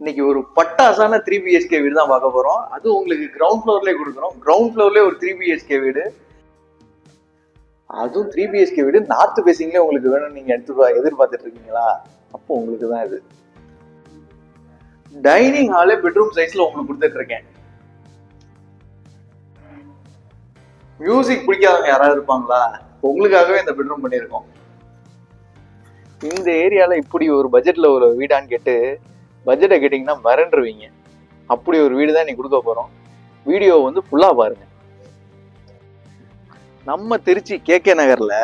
இன்னைக்கு ஒரு பட்டாசான three BHK வீடு தான் பார்க்க போறோம். அது உங்களுக்கு கிரவுண்ட் ஃப்ளோர்லேயே கொடுக்குறோம். கிரவுண்ட் ஃப்ளோர்லேயே ஒரு த்ரீ பிஹெச்கே வீடு. அதுவும் த்ரீ பிஹெச்கே வீடு. நார்த் பேசிங்களே உங்களுக்கு வேணும் நீங்க எடுத்து எதிர்பார்த்துட்டு இருக்கீங்களா? அப்போ உங்களுக்கு தான் இது. டைனிங் ஹாலே பெட்ரூம் சைஸ்ல உங்களுக்கு கொடுத்துட்டு இருக்கேன். மியூசிக் பிடிக்காதவங்க யாராவது இருப்பாங்களா? உங்களுக்காகவே இந்த பெட்ரூம் பண்ணியிருக்கோம். இந்த ஏரியால இப்படி ஒரு பட்ஜெட்ல ஒரு வீடான்னு கேட்டு பட்ஜெட்டை கேட்டிங்கன்னா மிரண்டுருவீங்க. அப்படி ஒரு வீடு தான் நீ கொடுக்க போகிறோம் வீடியோ வந்து ஃபுல்லாக பாருங்க. நம்ம திருச்சி கேகே நகரில்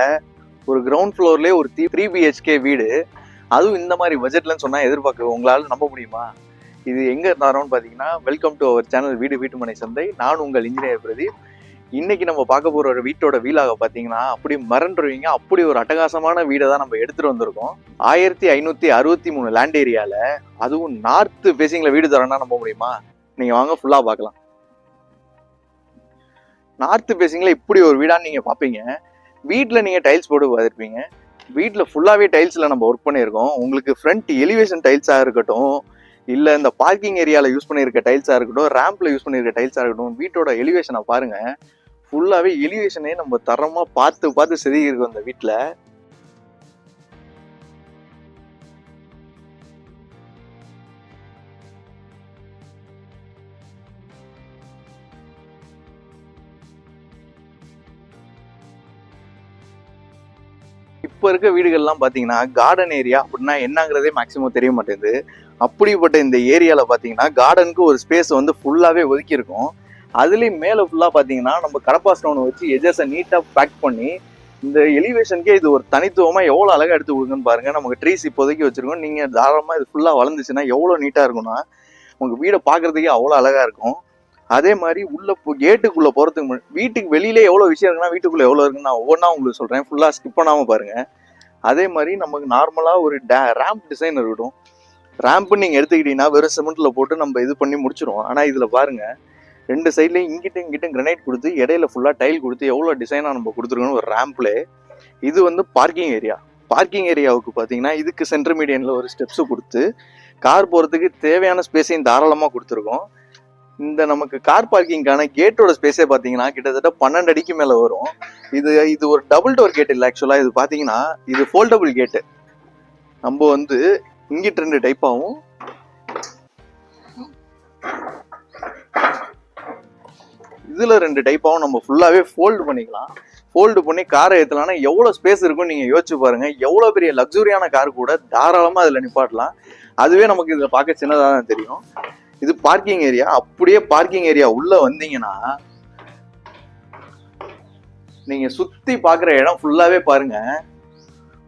ஒரு கிரவுண்ட் ஃப்ளோர்லேயே ஒரு த்ரீ பிஹெச்கே வீடு. அதுவும் இந்த மாதிரி பட்ஜெட்லன்னு சொன்னால் எதிர்பார்க்க உங்களால் நம்ப முடியுமா? இது எங்கே தரோம்னு பார்த்தீங்கன்னா வெல்கம் டு அவர் சேனல் வீடு வீட்டுமனை சந்தை. நான் உங்கள் இன்ஜினியர் பிரதீப். இன்னைக்கு நம்ம பார்க்க போற ஒரு வீட்டோட வீலாக பாத்தீங்கன்னா அப்படி மறந்துடுவீங்க. அப்படி ஒரு அட்டகாசமான வீடை தான் நம்ம எடுத்துட்டு வந்திருக்கோம். ஆயிரத்தி ஐநூத்தி அறுபத்தி மூணு லேண்ட் ஏரியால அதுவும் நார்த்து ஃபேசிங்ல வீடு தரோம்னா நம்ப முடியுமா? நீங்க வாங்க ஃபுல்லா பார்க்கலாம். நார்த் ஃபேசிங்ல இப்படி ஒரு வீடான்னு நீங்க பாப்பீங்க வீட்டில் நீங்க டைல்ஸ் போட்டு பார்த்துருப்பீங்க வீட்டில் ஃபுல்லாகவே டைல்ஸில் நம்ம ஒர்க் பண்ணியிருக்கோம். உங்களுக்கு ஃப்ரண்ட் எலிவேஷன் டைல்ஸாக இருக்கட்டும் இல்லை இந்த பார்க்கிங் ஏரியாவில் யூஸ் பண்ணியிருக்க டைல்ஸாக இருக்கட்டும் ரேம்பில் யூஸ் பண்ணியிருக்க டைல்ஸாக இருக்கட்டும் வீட்டோட எலிவேஷனை பாருங்கள் ஃபுல்லாகவே எலிவேஷனே நம்ம தரமாக பார்த்து பார்த்து செதுக்கியிருக்கோம் அந்த வீட்டில் இப்போ இருக்க வீடுகள்லாம் பார்த்தீங்கன்னா கார்டன் ஏரியா அப்படின்னா என்னங்கிறதே மேக்ஸிமம் தெரிய மாட்டேங்குது. அப்படிப்பட்ட இந்த ஏரியாவில் பார்த்தீங்கன்னா கார்டனுக்கு ஒரு ஸ்பேஸ் வந்து ஃபுல்லாகவே ஒதுக்கியிருக்கும். அதுலேயும் மேலே ஃபுல்லாக பார்த்தீங்கன்னா நம்ம கடப்பா ஸ்டோனை வச்சு எஜஸை நீட்டாக பேக் பண்ணி இந்த எலிவேஷனுக்கே இது ஒரு தனித்துவமாக எவ்வளோ அழகாக எடுத்து கொடுக்குன்னு பாருங்கள் நமக்கு ட்ரீஸ் இப்போதைக்கு வச்சிருக்கோம். நீங்கள் தாராளமாக இது ஃபுல்லாக வளர்ந்துச்சுன்னா எவ்வளோ நீட்டாக இருக்கும்னா உங்கள் வீடை பார்க்குறதுக்கே அவ்வளோ அழகாக இருக்கும். அதே மாதிரி உள்ள போ கேட்டுக்குள்ளே போகிறதுக்கு வீட்டுக்கு வெளியிலே எவ்வளோ விஷயம் இருக்குன்னா வீட்டுக்குள்ளே எவ்வளோ இருக்குன்னு நான் ஒவ்வொன்றா உங்களுக்கு சொல்கிறேன் ஃபுல்லாக ஸ்கிப் பண்ணாமல் பாருங்கள் அதே மாதிரி நமக்கு நார்மலாக ஒரு டே ரேம்ப் டிசைன் இருக்கட்டும். ரேம்ப்னு நீங்கள் எடுத்துக்கிட்டீங்கன்னா வெறும் சிமெண்ட்டில் போட்டு நம்ம இது பண்ணி முடிச்சிருவோம். ஆனால் இதில் பாருங்கள் ரெண்டு சைட்லேயும் இங்கிட்டும் இங்கிட்டும் கிரனைட் கொடுத்து இடையில ஃபுல்லாக டைல் கொடுத்து எவ்வளோ டிசைனாக நம்ம கொடுத்துருக்கணும் ஒரு ரேம்ப்ல இது வந்து பார்க்கிங் ஏரியா பார்க்கிங் ஏரியாவுக்கு பார்த்தீங்கன்னா இதுக்கு சென்டர் மீடியனில் ஒரு ஸ்டெப்ஸு கொடுத்து கார் போகிறதுக்கு தேவையான ஸ்பேஸையும் தாராளமாக கொடுத்துருக்கோம். இந்த நமக்கு கார் பார்க்கிங்கான கேட்டோட ஸ்பேஸே பார்த்தீங்கன்னா கிட்டத்தட்ட பன்னெண்டு அடிக்கு மேலே வரும். இது இது ஒரு டபுள் டோர் கேட் இல்லை ஆக்சுவலாக இது பார்த்தீங்கன்னா இது ஃபோல்டபுள் கேட்டு நம்ம வந்து இங்கிட்டு ரெண்டு டைப்பாகவும் இதில் ரெண்டு டைப்பாகவும் நம்ம ஃபுல்லாகவே ஃபோல்டு பண்ணிக்கலாம். ஃபோல்டு பண்ணி காரை ஏற்றலாம்னா எவ்வளோ ஸ்பேஸ் இருக்கும்னு நீங்கள் யோசிச்சு பாருங்கள் எவ்வளோ பெரிய லக்ஸுரியான கார் கூட தாராளமாக அதில் நிப்பாட்டலாம். அதுவே நமக்கு இதில் பார்க்க சின்னதாக தான் தெரியும். இது பார்க்கிங் ஏரியா அப்படியே பார்க்கிங் ஏரியா உள்ளே வந்தீங்கன்னா நீங்கள் சுற்றி பார்க்குற இடம் ஃபுல்லாகவே பாருங்கள்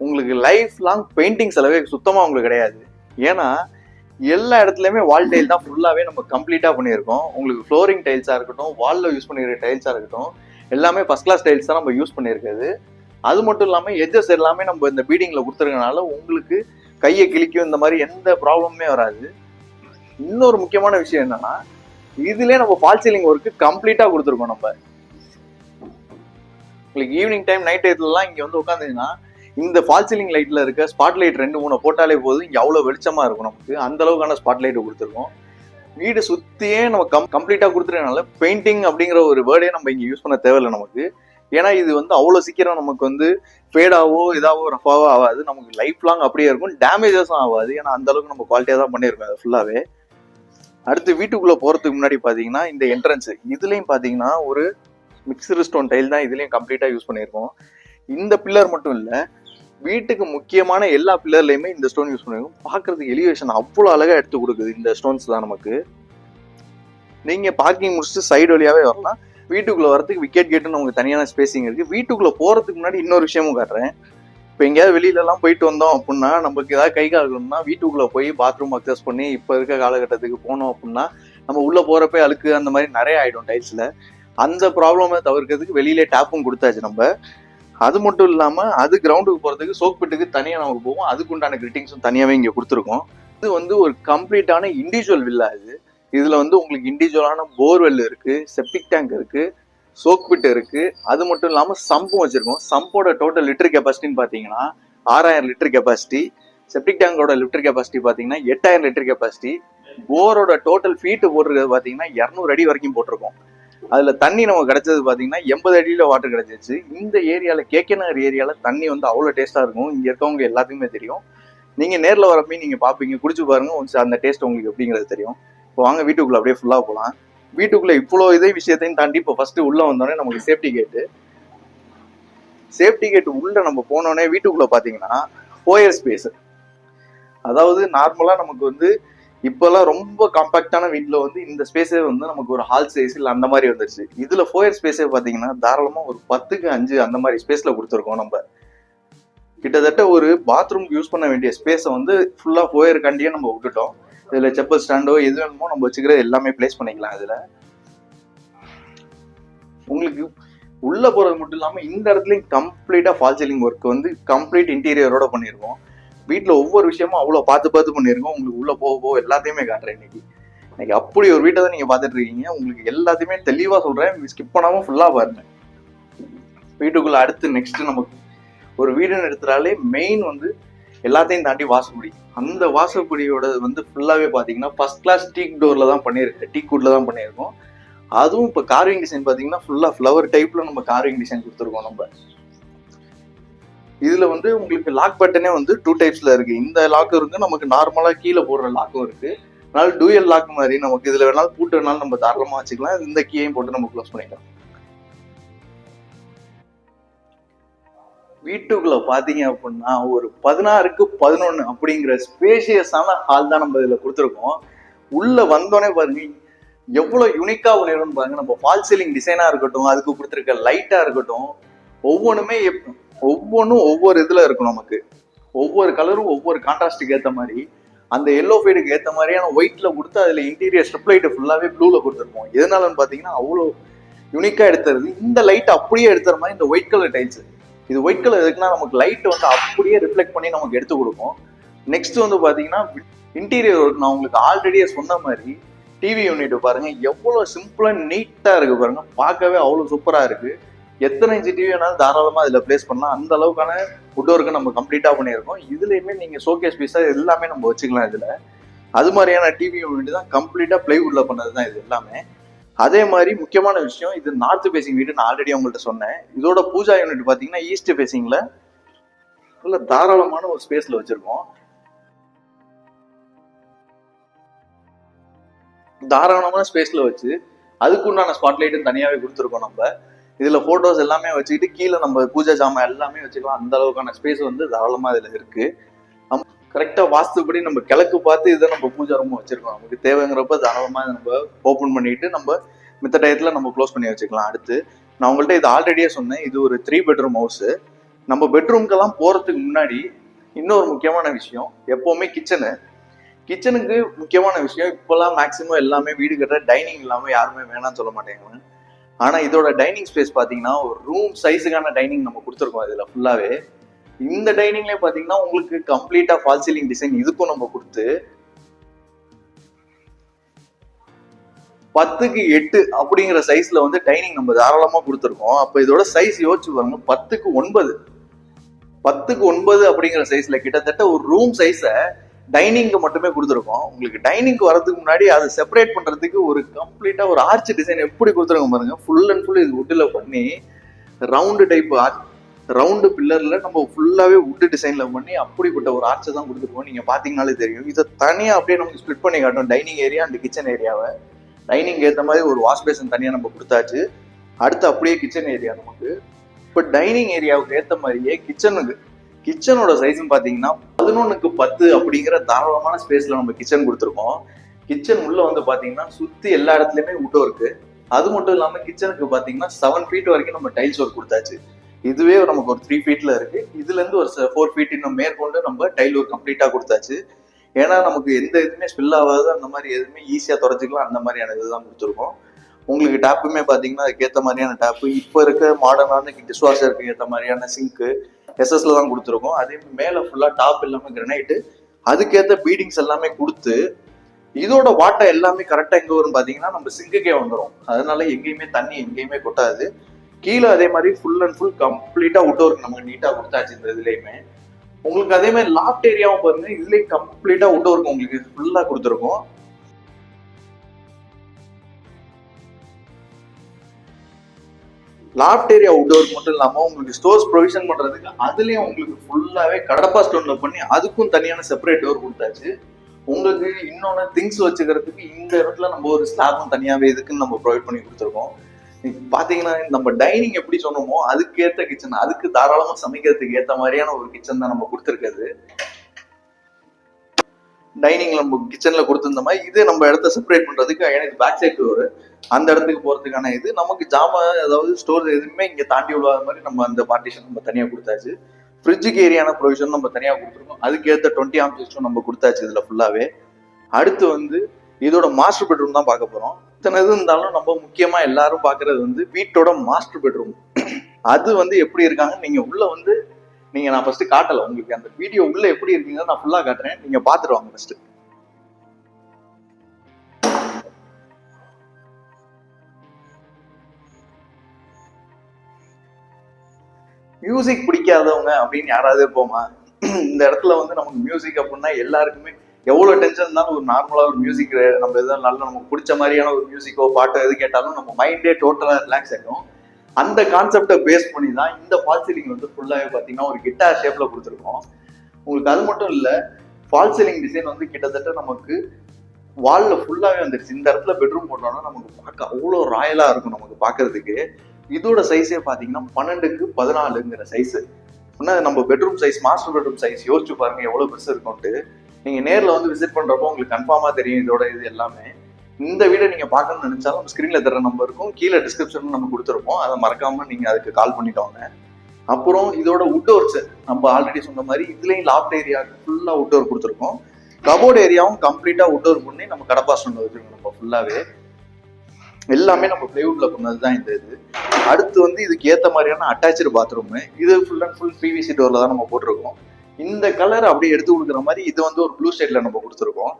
உங்களுக்கு லைஃப் லாங் பெயிண்டிங் செலவே சுத்தமாக உங்களுக்கு கிடையாது. ஏன்னா எல்லா இடத்துலயுமே வால் டைல் தான் ஃபுல்லாவே நம்ம கம்ப்ளீட்டா பண்ணியிருக்கோம். உங்களுக்கு ஃப்ளோரிங் டைல்ஸா இருக்கட்டும் வால்ல யூஸ் பண்ணிருக்க டைல்ஸா இருக்கட்டும் எல்லாமே ஃபர்ஸ்ட் கிளாஸ் டைல்ஸ் தான் நம்ம யூஸ் பண்ணியிருக்கிறது. அது மட்டும் இல்லாம எஜஸ் எல்லாமே நம்ம இந்த பீடிங்ல கொடுத்துருக்கனால உங்களுக்கு கையை கிழிக்கும் இந்த மாதிரி எந்த ப்ராப்ளமுமே வராது. இன்னொரு முக்கியமான விஷயம் என்னன்னா இதுலயே நம்ம ஃபால் சீலிங் ஒர்க்கு கம்ப்ளீட்டா கொடுத்துருக்கோம் நம்ம. உங்களுக்கு ஈவினிங் டைம் நைட் டைத்துலலாம் இங்க வந்து உட்காந்துங்கன்னா இந்த ஃபால் சீலிங் லைட்ல இருக்க ஸ்பாட் லைட் ரெண்டு மூணு போட்டாலே போதும். இங்க அவ்வளவு வெளிச்சமா இருக்கும் நமக்கு. அந்த அளவுக்கான ஸ்பாட் லைட் கொடுத்துருக்கோம். வீடு சுத்தியே நம்ம கம் கம்ப்ளீட்டா கொடுத்துருக்கனால பெயிண்டிங் அப்படிங்கிற ஒரு வேர்டே நம்ம இங்க யூஸ் பண்ண தேவையில்லை நமக்கு. ஏன்னா இது வந்து அவ்வளோ சீக்கிரம் நமக்கு வந்து ஃபேடாவோ இதாவோ ரஃபாவோ ஆகாது. நமக்கு லைஃப் லாங் அப்படியே இருக்கும். டேமேஜஸும் ஆகாது. ஏன்னா அந்த அளவுக்கு நம்ம குவாலிட்டியாக தான் பண்ணியிருக்கோம் அது ஃபுல்லாகவே அடுத்து வீட்டுக்குள்ள போறதுக்கு முன்னாடி பாத்தீங்கன்னா இந்த என்ட்ரன்ஸ் இதுலயும் பாத்தீங்கன்னா ஒரு மிக்சடு ஸ்டோன் டைல் தான் இதுலயும் கம்ப்ளீட்டா யூஸ் பண்ணியிருக்கோம். இந்த பில்லர் மட்டும் இல்லை வீட்டுக்கு முக்கியமான எல்லா பில்லர்லையுமே இந்த ஸ்டோன் யூஸ் பண்ணுவோம் பார்க்குறதுக்கு எலிவேஷன் அவ்வளோ அழகாக எடுத்து கொடுக்குது இந்த ஸ்டோன்ஸ் தான் நமக்கு. நீங்கள் பார்க்கிங் முடிச்சுட்டு சைடு வழியாகவே வரலாம். வீட்டுக்குள்ளே வரதுக்கு விக்கெட் கேட்டுன்னு நமக்கு தனியான ஸ்பேசிங் இருக்குது வீட்டுக்குள்ளே போகிறதுக்கு முன்னாடி இன்னொரு விஷயமும் காட்டுறேன். இப்போ எங்கேயாவது வெளியிலலாம் போயிட்டு வந்தோம் அப்படின்னா நமக்கு ஏதாவது கை காலணும்னா வீட்டுக்குள்ளே போய் பாத்ரூம் அக்சஸ் பண்ணி இப்போ இருக்க காலகட்டத்துக்கு போனோம் அப்படின்னா நம்ம உள்ளே போகிறப்ப அழுக்கு அந்த மாதிரி நிறைய ஆகிடும் டைல்ஸில் அந்த ப்ராப்ளமை தவிர்க்கிறதுக்கு வெளியிலே டேப்பும் கொடுத்தாச்சு நம்ம. அது மட்டும் இல்லாமல் அது கிரவுண்டுக்கு போகிறதுக்கு சோக் பிட்டுக்கு நமக்கு போவோம். அதுக்கு உண்டான கிரிட்டிங்ஸும் தனியாகவே இங்கே கொடுத்துருக்கோம். இது வந்து ஒரு கம்ப்ளீட்டான இண்டிவிஜுவல் வில்லா இது. இதில் வந்து உங்களுக்கு இண்டிவிஜுவலான போர்வெல் இருக்குது செப்டிக் டேங்க் இருக்குது சோக் பிட் அது மட்டும் இல்லாமல் சம்பும் வச்சுருக்கோம். சம்போட டோட்டல் லிட்டர் கெப்பாசிட்டின்னு பார்த்தீங்கன்னா ஆறாயிரம் லிட்டர் கெப்பாசிட்டி செப்டிக் டேங்கோட லிட்டர் கெப்பாசிட்டி பார்த்தீங்கன்னா எட்டாயிரம் லிட்டர் கெப்பாசிட்டி போரோட டோட்டல் ஃபீட்டு போட்டிருக்கிறது பார்த்தீங்கன்னா இரநூறு அடி வரைக்கும் போட்டிருக்கோம். அதுல தண்ணி நமக்கு கிடைச்சது பார்த்தீங்கன்னா எண்பது அடியில வாட்டர் கிடைச்சிச்சு. இந்த ஏரியால கேகே நகர் ஏரியால தண்ணி வந்து அவ்வளோ டேஸ்டா இருக்கும். இங்க இருக்கவங்க எல்லாத்துக்குமே தெரியும். நீங்க நேர்ல வரப்போ நீங்க பாப்பீங்க. குடிச்சு பாருங்க. ஒன்ஸ் அந்த டேஸ்ட் உங்களுக்கு எப்படிங்கிறது தெரியும். இப்போ வாங்க வீட்டுக்குள்ள அப்படியே ஃபுல்லா போகலாம் வீட்டுக்குள்ள இவ்வளோ இதே விஷயத்தையும் தாண்டி இப்போ ஃபர்ஸ்ட் உள்ள வந்தோடனே நமக்கு சேஃப்டி கேட்டு சேஃப்டி கேட் உள்ள நம்ம போனோடனே வீட்டுக்குள்ள பாத்தீங்கன்னா ஃபோயர் ஸ்பேஸ் அதாவது நார்மலா நமக்கு வந்து இப்பெல்லாம் ரொம்ப காம்பாக்டான வீட்டில் வந்து இந்த ஸ்பேஸே வந்து நமக்கு ஒரு ஹால் சைஸ் இல்லை அந்த மாதிரி வந்துருச்சு. இதில் ஃபோயர் ஸ்பேஸே பார்த்தீங்கன்னா தாராளமாக ஒரு பத்துக்கு அஞ்சு அந்த மாதிரி ஸ்பேஸில் கொடுத்துருக்கோம் நம்ம. கிட்டத்தட்ட ஒரு பாத்ரூம் யூஸ் பண்ண வேண்டிய ஸ்பேஸை வந்து ஃபுல்லாக ஃபோயர் கண்டியே நம்ம விட்டுட்டோம். இதில் செப்பல் ஸ்டாண்டோ எது வேணுமோ நம்ம வச்சுக்கிறது எல்லாமே பிளேஸ் பண்ணிக்கலாம் இதில். உங்களுக்கு உள்ளே போகிறது மட்டும் இல்லாமல் இந்த இடத்துலையும் கம்ப்ளீட்டாக ஃபால் சீலிங் ஒர்க் வந்து கம்ப்ளீட் இன்டீரியரோட பண்ணியிருக்கோம் வீட்டில் ஒவ்வொரு விஷயமும் அவ்வளோ பார்த்து பார்த்து பண்ணியிருக்கோம் உங்களுக்கு உள்ளே போக போக எல்லாத்தையுமே காட்டுறேன் இன்னைக்கு. இன்னைக்கு அப்படி ஒரு வீட்டை தான் நீங்கள் பார்த்துட்டு இருக்கீங்க. உங்களுக்கு எல்லாத்தையுமே தெளிவாக சொல்கிறேன் ஸ்கிப் பண்ணாமல் ஃபுல்லாக பாருங்க. வீட்டுக்குள்ளே அடுத்து நெக்ஸ்ட் நமக்கு ஒரு வீடுன்னு எடுத்துட்டாலே மெயின் வந்து எல்லாத்தையும் தாண்டி வாசப்படி அந்த வாசப்படியோட வந்து ஃபுல்லாகவே பார்த்தீங்கன்னா ஃபர்ஸ்ட் கிளாஸ் டீக் டோரில் தான் பண்ணியிருக்கு டீக் வுட்டில் தான் பண்ணியிருக்கோம். அதுவும் இப்போ கார்விங் டிசைன் பார்த்தீங்கன்னா ஃபுல்லாக ஃப்ளவர் டைப்பில் நம்ம கார்விங் டிசைன் கொடுத்துருக்கோம் நம்ம. இதுல வந்து உங்களுக்கு லாக் பட்டனே வந்து டூ டைப்ஸ்ல இருக்கு. இந்த லாக் இருக்கு நமக்கு நார்மலா கீழே போடுற லாக்கும் இருக்கு. அதனால டூயல் லாக் மாதிரி நமக்கு இதுல வேணாலும் பூட்டு வேணாலும் நம்ம தாராளமா வச்சுக்கலாம். இந்த கீயையும் போட்டு நம்ம க்ளோஸ் பண்ணிக்கலாம். வீட்டுக்குள்ள பாத்தீங்க அப்படின்னா ஒரு பதினாறுக்கு பதினொன்னு அப்படிங்கிற ஸ்பேஷியஸான ஹால் தான் நம்ம இதுல கொடுத்துருக்கோம். உள்ள வந்தோடனே பாருங்க எவ்வளவு யூனிக்கா பண்ணிருக்கோம்னு பாருங்க. நம்ம ஃபால் சீலிங் டிசைனா இருக்கட்டும் அதுக்கு கொடுத்துருக்க லைட்டா இருக்கட்டும் ஒவ்வொன்றுமே எப்- ஒவ்வொன்றும் ஒவ்வொரு இதில் இருக்கும் நமக்கு. ஒவ்வொரு கலரும் ஒவ்வொரு கான்ட்ராஸ்ட்டுக்கு ஏற்ற மாதிரி அந்த எல்லோ ஃபைடுக்கு ஏற்ற மாதிரியான ஒயிட்டில் கொடுத்து அதில் இன்டீரியர் ஸ்ட்ரிப் லைட்டு ஃபுல்லாகவே ப்ளூவில் கொடுத்துருப்போம். எதனாலன்னு பார்த்தீங்கன்னா அவ்வளோ யூனிக்காக எடுத்துருது இந்த லைட் அப்படியே எடுத்துற மாதிரி இந்த ஒயிட் கலர் டைல்ஸு இது ஒயிட் கலர் எதுக்குன்னா நமக்கு லைட் வந்து அப்படியே ரிஃப்ளெக்ட் பண்ணி நமக்கு எடுத்து கொடுக்கும். நெக்ஸ்ட் வந்து பார்த்தீங்கன்னா இன்டீரியர் ஒர்க் நான் உங்களுக்கு ஆல்ரெடியே சொன்ன மாதிரி டிவி யூனிட் பாருங்க. எவ்வளோ சிம்பிளாக நீட்டாக இருக்கு பாருங்க. பார்க்கவே அவ்வளோ சூப்பராக இருக்குது எத்தனை இன்ச்சு டிவி வேணாலும் தாராளமாக அதில் பிளேஸ் பண்ணலாம். அந்த அளவுக்கான ஃபுட் நம்ம கம்ப்ளீட்டாக பண்ணியிருக்கோம். இதுலேயுமே நீங்கள் ஷோகேஸ் பீஸாக எல்லாமே நம்ம வச்சுக்கலாம் இதில். அது மாதிரியான டிவி யூனிட் தான் கம்ப்ளீட்டாக பிளைவுட்டில் பண்ணது தான் இது எல்லாமே. அதே மாதிரி முக்கியமான விஷயம் இது நார்த் ஃபேசிங் வீடு நான் ஆல்ரெடி உங்கள்கிட்ட சொன்னேன். இதோட பூஜா யூனிட் பார்த்தீங்கன்னா ஈஸ்ட் பேசிங்கில் நல்ல தாராளமான ஒரு ஸ்பேஸில் வச்சுருக்கோம். தாராளமான ஸ்பேஸில் வச்சு அதுக்குண்டான ஸ்பாட் தனியாகவே கொடுத்துருக்கோம் நம்ம. இதுல போட்டோஸ் எல்லாமே வச்சுக்கிட்டு கீழே நம்ம பூஜை ஜாமான் எல்லாமே வச்சுக்கலாம். அந்த அளவுக்கான ஸ்பேஸ் வந்து தாராளமா இதுல இருக்கு. கரெக்டா வாஸ்துப்படி நம்ம கிழக்கு பார்த்து இதை நம்ம பூஜை ரூம் வச்சிருக்கோம். நமக்கு தேவைங்கிறப்ப தாராளமா நம்ம ஓபன் பண்ணிட்டு நம்ம மித்த டயத்துல நம்ம க்ளோஸ் பண்ணி வச்சுக்கலாம். அடுத்து நான் உங்கள்கிட்ட இது ஆல்ரெடியே சொன்னேன். இது ஒரு த்ரீ பெட்ரூம் ஹவுஸ் நம்ம பெட்ரூம்க்கெல்லாம் போறதுக்கு முன்னாடி இன்னொரு முக்கியமான விஷயம். எப்பவுமே கிச்சனு கிச்சனுக்கு முக்கியமான விஷயம் இப்போல்லாம் மேக்சிமம் எல்லாமே வீடு கட்டுற டைனிங் இல்லாமல் யாருமே வேணாம்னு சொல்ல மாட்டேங்கிறாங்க. ஆனா இதோட டைனிங் ஸ்பேஸ் பாத்தீங்கன்னா ஒரு ரூம் சைஸுக்கான டைனிங் நம்ம கொடுத்துருக்கோம் இதுல ஃபுல்லாவே இந்த டைனிங்ல பாத்தீங்கன்னா உங்களுக்கு கம்ப்ளீட்டா ஃபால் சீலிங் டிசைன் இதுக்கும் நம்ம கொடுத்து பத்துக்கு எட்டு அப்படிங்கிற சைஸ்ல வந்து டைனிங் நம்ம தாராளமா கொடுத்துருக்கோம். அப்ப இதோட சைஸ் யோசிச்சு பாருங்க பத்துக்கு ஒன்பது. பத்துக்கு ஒன்பது அப்படிங்கிற சைஸ்ல கிட்டத்தட்ட ஒரு ரூம் சைஸை டைனிங்க்கு மட்டுமே கொடுத்துருக்கோம். உங்களுக்கு டைனிங்க்கு வரதுக்கு முன்னாடி அதை செப்பரேட் பண்றதுக்கு ஒரு கம்ப்ளீட்டா ஒரு ஆர்ச் டிசைன் எப்படி கொடுத்துருக்கோம் பாருங்க. ஃபுல் அண்ட் ஃபுல் இது வுட்டில் பண்ணி ரவுண்டு டைப் ரவுண்டு பில்லர்ல நம்ம ஃபுல்லாவே உட்டு டிசைன்ல பண்ணி அப்படிப்பட்ட ஒரு ஆர்ச்சை தான் கொடுத்துருக்கோம். நீங்க பாத்தீங்கனாலே தெரியும். இதை தனியா அப்படியே நமக்கு ஸ்ப்ளிட் பண்ணி காட்டும் டைனிங் ஏரியா அண்ட் கிச்சன் ஏரியாவை டைனிங் ஏத்த மாதிரி ஒரு வாஷ் பேசன் தனியா நம்ம கொடுத்தாச்சு. அடுத்து அப்படியே கிச்சன் ஏரியா நமக்கு. இப்போ டைனிங் ஏரியாவுக்கு ஏத்த மாதிரியே கிச்சனுக்கு கிச்சனோட சைஸ்னு பாத்தீங்கன்னா பதினொன்னுக்கு பத்து அப்படிங்கிற தாராளமான ஸ்பேஸ்ல நம்ம கிச்சன் கொடுத்துருக்கோம். கிச்சன் உள்ள வந்து பாத்தீங்கன்னா சுத்தி எல்லா இடத்துலயுமே உட்டோ இருக்கு. அது மட்டும் இல்லாம கிச்சனுக்கு பாத்தீங்கன்னா செவன் ஃபீட் வரைக்கும் நம்ம டைல்ஸ் ஒர்க் கொடுத்தாச்சு. இதுவே நமக்கு ஒரு த்ரீ ஃபீட்ல இருக்கு. இதுல இருந்து ஒரு ஃபோர் ஃபீட் இன்னும் மேற்கொண்டு நம்ம டைல் ஒர்க் கம்ப்ளீட்டா கொடுத்தாச்சு. ஏன்னா நமக்கு எந்த இதுவுமே ஸ்பில் ஆகாது. அந்த மாதிரி எதுவுமே ஈஸியா தொடச்சிக்கலாம் அந்த மாதிரியான இதுதான் கொடுத்துருக்கோம். உங்களுக்கு டேப்புமே பார்த்தீங்கன்னா அதுக்கேற்ற மாதிரியான டேப்பு. இப்போ இருக்க மாடர்னான டிஷ் வாஷருக்கு ஏற்ற மாதிரியான சிங்க்கு எஸ்எஸ்ல தான் கொடுத்துருக்கோம். அதே மாதிரி மேலே ஃபுல்லாக டாப் எல்லாமே கிரனைட்டு அதுக்கேற்ற பீடிங்ஸ் எல்லாமே கொடுத்து இதோட வாட்டை எல்லாமே கரெக்டாக எங்கே வரும் பார்த்தீங்கன்னா நம்ம சிங்குக்கே வந்துடும் அதனால எங்கேயுமே தண்ணி எங்கேயுமே கொட்டாது. கீழே அதே மாதிரி ஃபுல் அண்ட் ஃபுல் கம்ப்ளீட்டா ஒர்க் நமக்கு நீட்டாக கொடுத்தாச்சு இந்த இதுலேயுமே. உங்களுக்கு அதே மாதிரி லாஃப்ட் ஏரியாவும் பாருங்க கம்ப்ளீட்டாக கம்ப்ளீட்டா ஒர்க் உங்களுக்கு ஃபுல்லாக கொடுத்துருக்கோம். லாஃப்ட் ஏரியா அவுட்டோர் மட்டும் இல்லாம உங்களுக்கு ஸ்டோர்ஸ் ப்ரொவிஷன் பண்றதுக்கு அதுலயும் உங்களுக்கு ஃபுல்லாவே கடப்பா ஸ்டோன்ல பண்ணி அதுக்கும் தனியான செப்பரேட் டோர் கொடுத்தாச்சு. உங்களுக்கு இன்னொன்னு திங்ஸ் வச்சுக்கிறதுக்கு இந்த இடத்துல நம்ம ஒரு ஸ்லாபும் தனியாவே இதுக்குன்னு நம்ம ப்ரொவைட் பண்ணி கொடுத்துருக்கோம். இப்ப பாத்தீங்கன்னா நம்ம டைனிங் எப்படி சொன்னோமோ அதுக்கேத்த கிச்சன் அதுக்கு தாராளமா சமைக்கிறதுக்கு ஏத்த மாதிரியான ஒரு கிச்சன் தான் நம்ம கொடுத்துருக்கிறது. டைனிங் நம்ம கிச்சன்ல கொடுத்துருந்த மாதிரி இது நம்ம இடத்த செப்பரேட் பண்றதுக்கு எனக்கு பேக் சைடு டோர் அந்த இடத்துக்கு போறதுக்கான இது நமக்கு ஜாமான் அதாவது ஸ்டோர் எதுவுமே இங்க தாண்டி விடாத மாதிரி நம்ம அந்த பார்ட்டிஷன் நம்ம தனியா கொடுத்தாச்சு. ஃப்ரிட்ஜுக்கு ஏரியான ப்ரொவிஷன் நம்ம தனியா கொடுத்துருக்கோம். அதுக்கேற்ற டுவெண்ட்டி ஆம் நம்ம கொடுத்தாச்சு இதுல ஃபுல்லாவே அடுத்து வந்து இதோட மாஸ்டர் பெட்ரூம் தான் பார்க்க போறோம். இத்தனை இது இருந்தாலும் நம்ம முக்கியமா எல்லாரும் பாக்குறது வந்து வீட்டோட மாஸ்டர் பெட்ரூம் அது வந்து எப்படி இருக்காங்க நீங்க உள்ள வந்து நீங்க நான் ஃபர்ஸ்ட் காட்டல. உங்களுக்கு அந்த வீடியோ உள்ள எப்படி இருக்கீங்க நான் ஃபுல்லா காட்டுறேன். நீங்க பாத்துட்டு வாங்க ஃபர்ஸ்ட் மியூசிக் பிடிக்காதவங்க அப்படின்னு யாராவது இருப்போமா இந்த இடத்துல வந்து நமக்கு மியூசிக் அப்படின்னா எல்லாருக்குமே எவ்வளோ டென்ஷன் இருந்தாலும் ஒரு நார்மலாக ஒரு மியூசிக் நம்ம எதாவது நல்ல நமக்கு பிடிச்ச மாதிரியான ஒரு மியூசிக்கோ பாட்டோ எது கேட்டாலும் நம்ம மைண்டே டோட்டலாக ரிலாக்ஸ் ஆகும் அந்த கான்செப்டை பேஸ் பண்ணி தான் இந்த ஃபால் சீலிங் வந்து ஃபுல்லாகவே பார்த்தீங்கன்னா ஒரு கிட்டார் ஷேப்பில் கொடுத்துருக்கோம். உங்களுக்கு அது மட்டும் இல்லை ஃபால் சீலிங் டிசைன் வந்து கிட்டத்தட்ட நமக்கு வாலில் ஃபுல்லாகவே வந்துருச்சு. இந்த இடத்துல பெட்ரூம் போட்டோம்னா நமக்கு பார்க்க அவ்வளோ ராயலாக இருக்கும் நமக்கு பார்க்கறதுக்கு. இதோட சைஸே பார்த்தீங்கன்னா பன்னெண்டுக்கு பதினாலுங்கிற சைஸு இன்னும் நம்ம bedroom size master bedroom size யோசிச்சு பாருங்கள் எவ்வளோ பெருசு இருக்கும்ட்டு நீங்கள் நேரில் வந்து விசிட் பண்ணுறப்போ உங்களுக்கு கன்ஃபார்மாக தெரியும் இதோட இது எல்லாமே. இந்த வீடை நீங்க பார்க்கணும்னு நினைச்சாலும் ஸ்கிரீன்ல தர நம்பருக்கும் கீழே டிஸ்கிரிப்ஷன் நம்ம கொடுத்துருப்போம். அதை மறக்காம நீங்க அதுக்கு கால் பண்ணிக்கோங்க. அப்புறம் இதோட உட்டோர்ஸ் நம்ம ஆல்ரெடி சொன்ன மாதிரி இதுலயும் லாஃப்ட் ஏரியா ஃபுல்லா உட்டோர் கொடுத்துருக்கோம். கபோர்ட் ஏரியாவும் கம்ப்ளீட்டா உட்டோர் பண்ணி நம்ம கடப்பா சொன்ன வச்சிருக்கோம் நம்ம ஃபுல்லாவே எல்லாமே நம்ம பிளைவுட்ல பண்ணது தான் இந்த இது. அடுத்து வந்து இதுக்கு ஏத்த மாதிரியான அட்டாச்சு பாத்ரூம் இது ஃபுல் அண்ட் ஃபுல் பிவிசி டோர்ல தான் நம்ம போட்டிருக்கோம். இந்த கலர் அப்படியே எடுத்து கொடுக்குற மாதிரி இது வந்து ஒரு ப்ளூ ஷேட்ல நம்ம கொடுத்துருக்கோம்.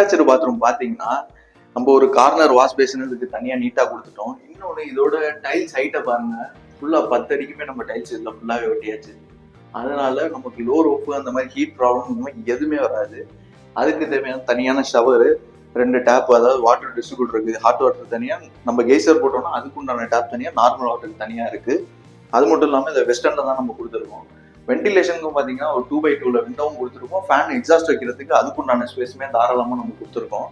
அட்டாச்சு பாத்ரூம் பாத்தீங்கன்னா நம்ம ஒரு கார்னர் வாஷ் பேசினதுக்கு தனியா நீட்டா கொடுத்துட்டோம். இன்னொன்னு இதோட டைல்ஸ் ஹைட்டை பாருங்க. ஃபுல்லா பத்து அடிக்குமே நம்ம டைல்ஸ் இதுல ஃபுல்லாவே ஒட்டியாச்சு அதனால நமக்கு லோ ரோப்பு அந்த மாதிரி ஹீட் ப்ராப்ளம் இந்த மாதிரி எதுவுமே வராது. அதுக்கு தேவையான தனியான ஷவரு ரெண்டு டேப் அதாவது வாட்டர் டிஸ்ட்ரிபியூட் இருக்கு. ஹாட் வாட்டர் தனியா நம்ம கெய்சர் போட்டோம்னா அதுக்குண்டான டேப் தனியா நார்மல் வாட்டருக்கு தனியா இருக்கு. அது மட்டும் இல்லாமல் இந்த வெஸ்டர்ன்ல தான் நம்ம கொடுத்துருக்கோம். வென்டிலேஷனுக்கும் பார்த்தீங்கன்னா ஒரு டூ பை டூவில் விண்டோவும் கொடுத்துருக்கோம். ஃபேன் எக்ஸாஸ்ட் வைக்கிறதுக்கு அதுக்குண்டான ஸ்பேஸுமே தாராளமாக நம்ம கொடுத்துருக்கோம்.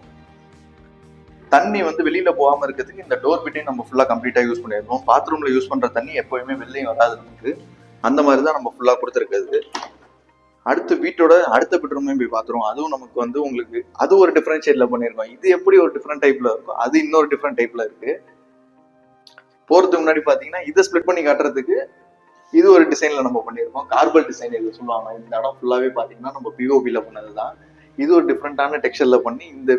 தண்ணி வந்து வெளியில் போகாமல் இருக்கிறதுக்கு இந்த டோர் பிட்டையும் நம்ம ஃபுல்லாக கம்ப்ளீட்டாக யூஸ் பண்ணியிருக்கோம் பாத்ரூமில் யூஸ் பண்ணுற தண்ணி எப்போயுமே வெளிலையும் வராது நமக்கு. அந்த மாதிரி தான் நம்ம ஃபுல்லாக கொடுத்துருக்குது அடுத்து வீட்டோட அடுத்த பெட்ரூமே போய் பார்த்துருவோம் அதுவும் நமக்கு வந்து உங்களுக்கு அது ஒரு டிஃப்ரெண்ட் பண்ணியிருக்கோம் இது எப்படி ஒரு டிஃப்ரெண்ட் டைப்ல இருக்கும் அது இன்னொரு டிஃப்ரெண்ட் டைப்ல இருக்கு. போறதுக்கு முன்னாடி பாத்தீங்கன்னா இதை ஸ்ப்ளிட் பண்ணி காட்டுறதுக்கு இது ஒரு டிசைன்ல நம்ம பண்ணியிருக்கோம். கார்பல் டிசைன் இது சொல்லுவாங்க? இந்த இடம் ஃபுல்லாவே பாத்தீங்கன்னா நம்ம பிஓபில பண்ணதுதான். இது ஒரு டிஃப்ரெண்டான டெக்ஸ்டர்ல பண்ணி இந்த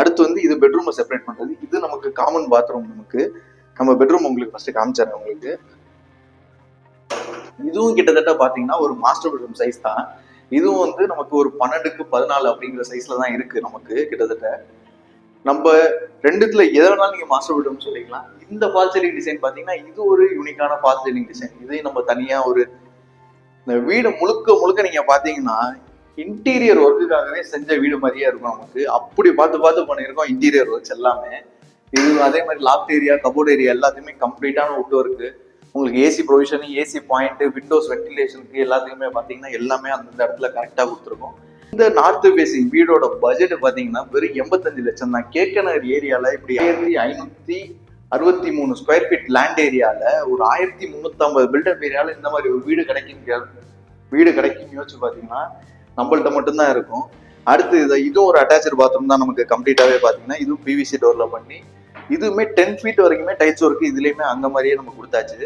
அடுத்து வந்து இது பெட்ரூமை செப்பரேட் பண்றது. இது நமக்கு காமன் பாத்ரூம் நமக்கு. நம்ம பெட்ரூம் உங்களுக்கு ஃபர்ஸ்ட் காமிச்சிடுறேன் உங்களுக்கு. இதுவும் கிட்டத்தட்ட பாத்தீங்கன்னா ஒரு மாஸ்டர் பெட்ரூம் சைஸ் தான். இதுவும் வந்து நமக்கு ஒரு பன்னெண்டுக்கு பதினாலு அப்படிங்கிற சைஸ்ல தான் இருக்கு நமக்கு கிட்டத்தட்ட. நம்ம ரெண்டுத்துல எதை வேணாலும் நீங்க மாஸ்டர் பெட்ரூம் சொல்லிக்கலாம். இந்த ஃபால் சீலிங் டிசைன் பாத்தீங்கன்னா இது ஒரு யூனிக்கான ஃபால் சீலிங் டிசைன் இதே நம்ம தனியா ஒரு இந்த வீடு முழுக்க முழுக்க நீங்க பாத்தீங்கன்னா இன்டீரியர் ஒர்க்குக்காகவே செஞ்ச வீடு மாதிரியே இருக்கும் நமக்கு. அப்படி பார்த்து பார்த்து பண்ணியிருக்கோம் இன்டீரியர் ஒர்க்ஸ் எல்லாமே. இது அதே மாதிரி லாஃப்ட் ஏரியா கபோர்ட் ஏரியா எல்லாத்தையுமே கம்ப்ளீட்டான உட் ஒர்க்கு உங்களுக்கு AC provision AC point windows வென்டிலேஷனுக்கு எல்லாத்துக்குமே பார்த்தீங்கன்னா எல்லாமே அந்த இடத்துல கரெக்டாக கொடுத்துருக்கோம். இந்த நார்த் ஃபேசிங் வீடோட பட்ஜெட் பார்த்தீங்கன்னா வெறும் எண்பத்தஞ்சு லட்சம் தான். கேக்கனர் ஏரியாவில் இப்படி ஆயிரத்தி ஐநூற்றி அறுபத்தி மூணு ஸ்கொயர் ஃபீட் லேண்ட் ஏரியாவில் ஒரு ஆயிரத்தி முந்நூற்றம்பது பில்டர் பில்டப் இந்த மாதிரி ஒரு வீடு கிடைக்கும் வீடு கிடைக்கும் யோசிச்சு பார்த்தீங்கன்னா நம்மள்ட்ட மட்டும்தான் இருக்கும். அடுத்து இதை இதுவும் ஒரு அட்டாச்சு பாத்ரூம் தான் நமக்கு கம்ப்ளீட்டாகவே பார்த்தீங்கன்னா இதுவும் பிவிசி டோரில் பண்ணி இதுவுமே டென் ஃபீட் வரைக்குமே டைல்ஸ் ஒர்க்கு இதுலேயுமே அந்த மாதிரியே நம்ம கொடுத்தாச்சு.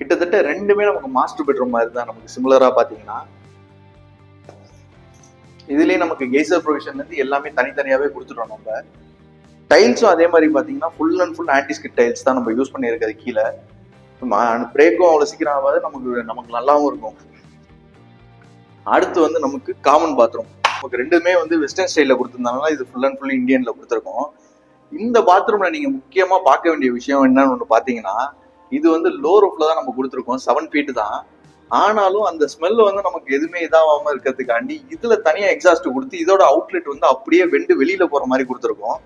கிட்டத்தட்ட ரெண்டுமே நமக்கு மாஸ்டர் பெட்ரூம் மாதிரி தான் நமக்கு சிமிலராக பார்த்தீங்கன்னா இதுலேயே நமக்கு கெய்சர் ப்ரொவிஷன்ல இருந்து எல்லாமே தனித்தனியாவே கொடுத்துட்டோம் நம்ம. டைல்ஸும் அதே மாதிரி பாத்தீங்கன்னா full and full antiskid tiles தான் நம்ம யூஸ் பண்ணியிருக்கிறது கீழே. பிரேக்கும் அவ்வளவு சீக்கிரம் ஆகாது நமக்கு நமக்கு நல்லாவும் இருக்கும். அடுத்து வந்து நமக்கு காமன் பாத்ரூம் நமக்கு ரெண்டுமே வந்து வெஸ்டர்ன் ஸ்டைல கொடுத்துருந்தாங்கன்னா இது ஃபுல் அண்ட் ஃபுல் இந்தியன்ல கொடுத்துருக்கோம். இந்த பாத்ரூம்ல நீங்க முக்கியமா பார்க்க வேண்டிய விஷயம் என்னன்னு ஒன்று பாத்தீங்கன்னா இது வந்து லோ ரூஃப்ல தான் நம்ம கொடுத்துருக்கோம் செவன் ஃபீட் தான். ஆனாலும் அந்த ஸ்மெல் வந்து நமக்கு எதுவுமே இதாகாம இருக்கிறதுக்காண்டி இதுல தனியா எக்ஸாஸ்ட் கொடுத்து இதோட அவுட்லெட் வந்து அப்படியே வெண்டு வெளியில போற மாதிரி கொடுத்துருக்கோம்.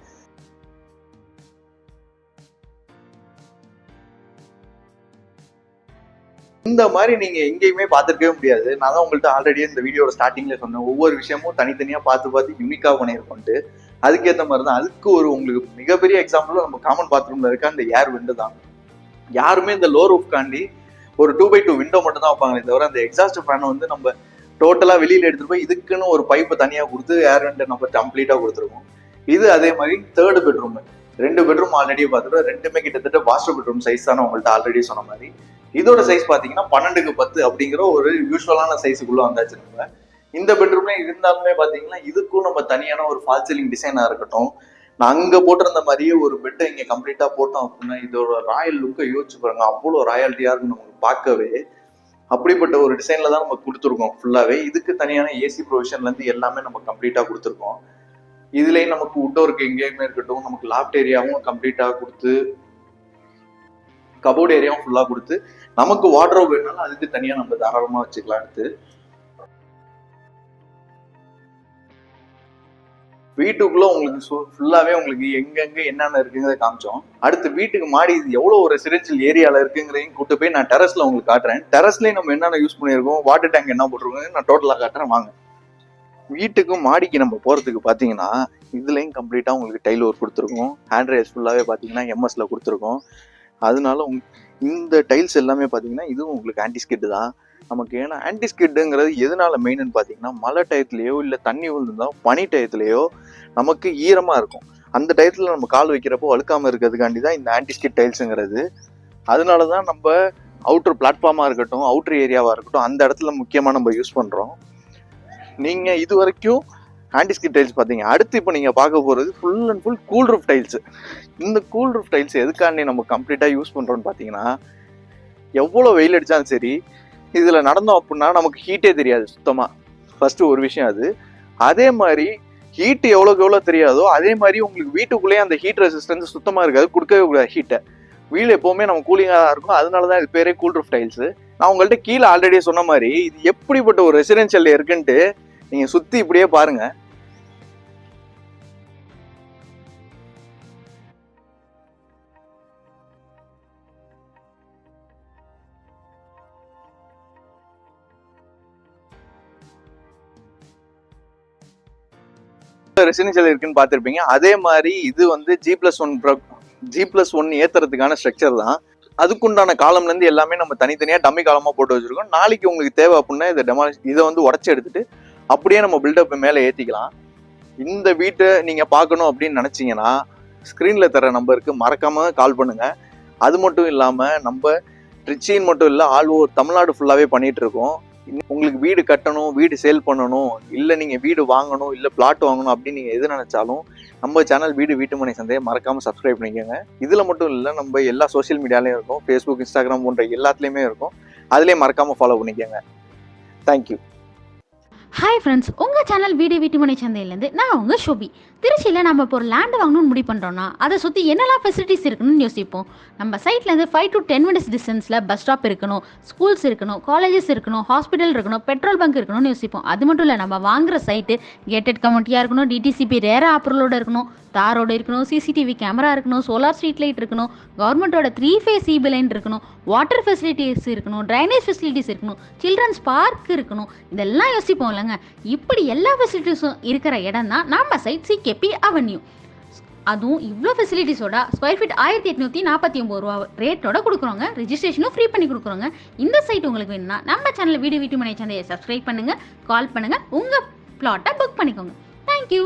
இந்த மாதிரி நீங்க எங்கேயுமே பார்த்துருக்கவே முடியாது. நான் தான் உங்கள்கிட்ட ஆல்ரெடி இந்த வீடியோட ஸ்டார்டிங்ல சொன்னேன். ஒவ்வொரு விஷயமும் தனித்தனியா பார்த்து பார்த்து யூனிக்கா பண்ணியிருக்கோன்ட்டு. அதுக்கேற்ற மாதிரி தான் அதுக்கு ஒரு உங்களுக்கு மிகப்பெரிய எக்ஸாம்பிள் நம்ம காமன் பாத்ரூம்ல இருக்க அந்த ஏர் விண்டு தான். யாருமே இந்த லோ ரூஃப்காண்டி ஒரு டூ பை டூ விண்டோ மட்டும் தான் வைப்பாங்களே தவிர அந்த எக்ஸாஸ்ட் ஃபேன் வந்து நம்ம டோட்டலா வெளியில எடுத்துட்டு போய் இதுக்குன்னு ஒரு பைப்பை தனியா கொடுத்து ஏர் விண்டை நம்ம கம்ப்ளீட்டா கொடுத்துருக்கோம் இது அதே மாதிரி தேர்டு பெட்ரூம் ரெண்டு பெட்ரூம் ஆல்ரெடி பார்த்துட்டு ரெண்டுமே கிட்டத்தட்ட மாஸ்டர் பெட்ரூம் சைஸ் தானே உங்கள்ட்ட ஆல்ரெடி சொன்ன மாதிரி. இதோட சைஸ் பாத்தீங்கன்னா பன்னெண்டுக்கு பத்து அப்படிங்கிற ஒரு யூஸ்வலான சைஸுக்குள்ள வந்தாச்சு நம்ம. இந்த பெட்ரூம்ல இருந்தாலுமே பாத்தீங்கன்னா இதுக்கும் நம்ம தனியான ஒரு ஃபால் சீலிங் டிசைனா இருக்கட்டும் நான் அங்க போட்டிருந்த மாதிரியே ஒரு பெட்டை இங்க கம்ப்ளீட்டா போட்டோம் அப்படின்னா இதோட ராயல் லுக்கை யோசிச்சு பாருங்க. அவ்வளோ ராயல்ட்டியா இருக்கு நமக்கு பார்க்கவே அப்படிப்பட்ட ஒரு டிசைன்ல தான் நம்ம கொடுத்துருக்கோம் ஃபுல்லாவே இதுக்கு தனியான ஏசி ப்ரொவிஷன்ல இருந்து எல்லாமே நம்ம கம்ப்ளீட்டா கொடுத்துருக்கோம். இதுலயும் நமக்கு உட்டோருக்கு எங்கேயுமே இருக்கட்டும் நமக்கு லாப்ட் ஏரியாவும் கம்ப்ளீட்டா கொடுத்து கபோர்ட் ஏரியாவும் ஃபுல்லா கொடுத்து நமக்கு வாட்ரோப் வேணாலும் அதுக்கு தனியா நம்ம தாராளமா வச்சுக்கலாம் எடுத்து வீட்டுக்குள்ள உங்களுக்கு ஃபுல்லாவே உங்களுக்கு எங்கெங்க என்னென்ன இருக்குங்கிறத காமிச்சோம். அடுத்து வீட்டுக்கு மாடி இது எவ்வளவு ஒரு ரெசிடென்ஷியல் ஏரியால இருக்குங்கிறதையும் கூட்டு போய் நான் டெரஸ்ல உங்களுக்கு காட்டுறேன். டெரஸ்லயும் நம்ம என்னென்ன யூஸ் பண்ணியிருக்கோம்? வாட்டர் டேங்க் என்ன போட்டிருக்கோம் நான் டோட்டலா காட்டுறேன். வாங்க. வீட்டுக்கும் மாடிக்கு நம்ம போறதுக்கு பாத்தீங்கன்னா இதுலயும் கம்ப்ளீட்டா உங்களுக்கு டைல் ஒர்க் கொடுத்துருக்கோம். ஹேண்ட் ரைஸ் ஃபுல்லாவே பாத்தீங்கன்னா எம்எஸ்ல கொடுத்துருக்கோம். அதனால உங் இந்த டைல்ஸ் எல்லாமே பாத்தீங்கன்னா இதுவும் உங்களுக்கு ஆன்டிஸ்கெட் தான். நமக்கு ஏன்னா ஆன்டிஸ்கிட்டுங்கிறது எதனால மெயின்னு பார்த்தீங்கன்னா மழை டயத்துலையோ இல்லை தண்ணி விழுந்தா பனி டயத்துலையோ நமக்கு ஈரமாக இருக்கும். அந்த டயத்தில் நம்ம கால் வைக்கிறப்போ வழுக்காமல் இருக்கிறதுக்காண்டி தான் இந்த ஆன்டிஸ்கிட் டைல்ஸுங்கிறது அதனால தான் நம்ம அவுட்டர் பிளாட்ஃபார்மாக இருக்கட்டும் அவுட்டர் ஏரியாவாக இருக்கட்டும் அந்த இடத்துல முக்கியமாக நம்ம யூஸ் பண்ணுறோம் நீங்கள் இது வரைக்கும் ஆன்டிஸ்கிட் டைல்ஸ் பார்த்தீங்க அடுத்து இப்போ நீங்கள் பார்க்க போகிறது full and full cool roof tiles இந்த கூல் ரூஃப் டைல்ஸ் எதுக்காண்டி நம்ம கம்ப்ளீட்டாக யூஸ் பண்ணுறோன்னு பார்த்தீங்கன்னா எவ்வளோ வெயில் அடித்தாலும் சரி இதில் நடந்தோம் அப்படின்னா நமக்கு ஹீட்டே தெரியாது சுத்தமாக ஃபஸ்ட்டு ஒரு விஷயம் அது. அதே மாதிரி ஹீட் எவ்வளோக்கு எவ்வளோ தெரியாதோ அதே மாதிரி உங்களுக்கு வீட்டுக்குள்ளேயே அந்த ஹீட் ரெசிஸ்டன்ஸ் சுத்தமாக இருக்காது. கொடுக்கவே கூடாது ஹீட்டை வீல் எப்போவுமே நம்ம கூலிங்காக தான் இருக்கும் அதனால தான் இது பேரே கூல் ரூஃப் டைல்ஸு நான் உங்கள்கிட்ட கீழே ஆல்ரெடி சொன்ன மாதிரி இது எப்படிப்பட்ட ஒரு ரெசிடென்ஷியல் இருக்குன்ட்டு நீங்கள் சுற்றி இப்படியே பாருங்கள் பாருங்க ரெசிடென்ஷியல் இருக்குன்னு பார்த்துருப்பீங்க. அதே மாதிரி இது வந்து G plus one G plus one ஏத்துறதுக்கான structure தான். அதுக்குண்டான காலம்லேருந்து எல்லாமே நம்ம தனித்தனியாக டம்மி காலமாக போட்டு வச்சுருக்கோம். நாளைக்கு உங்களுக்கு தேவை அப்படின்னா இதை டெமாலிஷ் இதை வந்து உடச்சி எடுத்துட்டு அப்படியே நம்ம பில்டப் மேலே ஏற்றிக்கலாம் இந்த வீட்டை நீங்கள் பார்க்கணும் அப்படின்னு நினச்சிங்கன்னா ஸ்க்ரீனில் தர நம்பருக்கு மறக்காம கால் பண்ணுங்க. அது மட்டும் இல்லாமல் நம்ம ட்ரிச்சின்னு மட்டும் இல்லை ஆல் ஓவர் தமிழ்நாடு ஃபுல்லாகவே பண்ணிகிட்ருக்கோம் உங்களுக்கு வீடு கட்டணும் வீடு சேல் பண்ணணும் இல்லை நீங்கள் வீடு வாங்கணும் இல்லை பிளாட் வாங்கணும் அப்படின்னு நீங்கள் எது நினச்சாலும் நம்ம சேனல் வீடு வீட்டுமனை சந்தையை மறக்காமல் சப்ஸ்கிரைப் பண்ணிக்கோங்க. இதில் மட்டும் இல்லை நம்ம எல்லா சோஷியல் மீடியாலையும் இருக்கும். ஃபேஸ்புக் இன்ஸ்டாகிராம் போன்ற எல்லாத்துலேயுமே இருக்கும். அதுலேயே மறக்காமல் ஃபாலோ பண்ணிக்கோங்க. தேங்க்யூ ஹாய் ஃப்ரெண்ட்ஸ் உங்கள் சேனல் வீடு வீட்டுமனை சந்தையிலேருந்து நான் உங்கள் ஷோபி. திருச்சியில் நம்ம இப்போ ஒரு லேண்டு வாங்கணும்னு முடிவு பண்ணுறோன்னா அதை சுற்றி என்னெல்லாம் ஃபெசிலிட்டிஸ் இருக்கணும்னு யோசிப்போம். நம்ம சைட்லேருந்து ஃபைவ் டு டென் மினிட்ஸ் டிஸ்டன்ஸில் பஸ் ஸ்டாப் இருக்கணும் ஸ்கூல்ஸ் இருக்கணும் காலேஜஸ் இருக்கணும் ஹாஸ்பிட்டல் இருக்கணும் பெட்ரோல் பங்க் இருக்கணும்னு யோசிப்போம். அது மட்டும் இல்லை நம்ம வாங்குற சைட்டு கேட்டட் கமிட்டியாக இருக்கணும் டிடிசிபி ரேர ஆப்ரலோட இருக்கணும் தாரோடு இருக்கணும் சிசிடிவி கேமரா இருக்கணும் சோலார் ஸ்ட்ரீட் லைட் இருக்கணும் கவர்மெண்ட்டோட த்ரீ ஃபேஸ் சிபி லைன் இருக்கணும் வாட்டர் ஃபெசிலிட்டிஸ் இருக்கணும் ட்ரைனேஜ் ஃபெசிலிட்டிஸ் இருக்கணும் சில்ட்ரன்ஸ் பார்க் இருக்கணும். இதெல்லாம் யோசிப்போம் இல்லைங்க. இப்படி எல்லா ஃபெசிலிட்டிஸும் இருக்கிற இடம் தான் நம்ம சைட் கேபி அவென்யூ அதுவும் இவ்வளோ ஃபெசிலிட்டிஸோட ஸ்கொயர் ஃபீட் ஆயிரத்தி எட்நூற்றி நாற்பத்தி ஒம்பது ரூபா ரேட்டோட கொடுக்குறோங்க. ரிஜிஸ்ட்ரேஷனும் ஃப்ரீ பண்ணி கொடுக்குறோங்க. இந்த சைட் உங்களுக்கு வேணும்னா நம்ம சேனலில் வீடு வீட்டு மனை சேனலை சப்ஸ்கிரைப் பண்ணுங்கள் கால் பண்ணுங்கள் உங்கள் ப்ளாட்டை புக் பண்ணிக்கோங்க. தேங்க்யூ